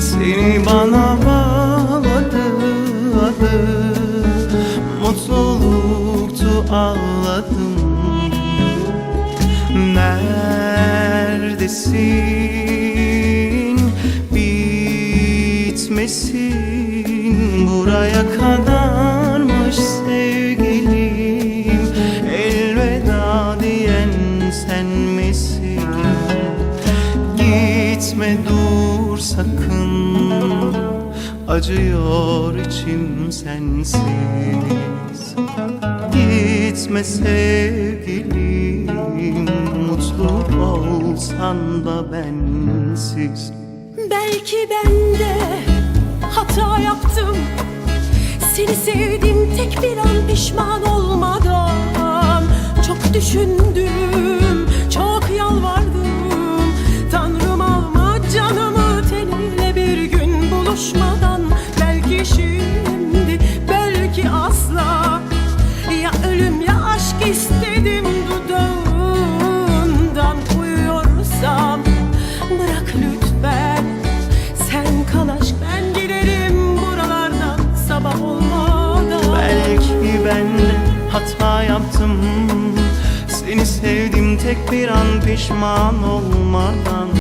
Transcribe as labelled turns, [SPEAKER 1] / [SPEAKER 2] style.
[SPEAKER 1] Seni bana bağladı Mutluluktu ağladım. Neredesin? Bitmesin. Buraya kadarmış Gitme dur sakın. Acıyor içim sensiz. Gitme sevgilim Mutlu olsan da bensiz.
[SPEAKER 2] Belki ben de hata yaptım. Seni sevdim tek bir an pişman olmadan. Çok düşündüm, lütfen Sen kal aşk ben giderim buralardan sabah olmadan.
[SPEAKER 1] Belki ben de hata yaptım. Seni sevdim tek bir an pişman olmadan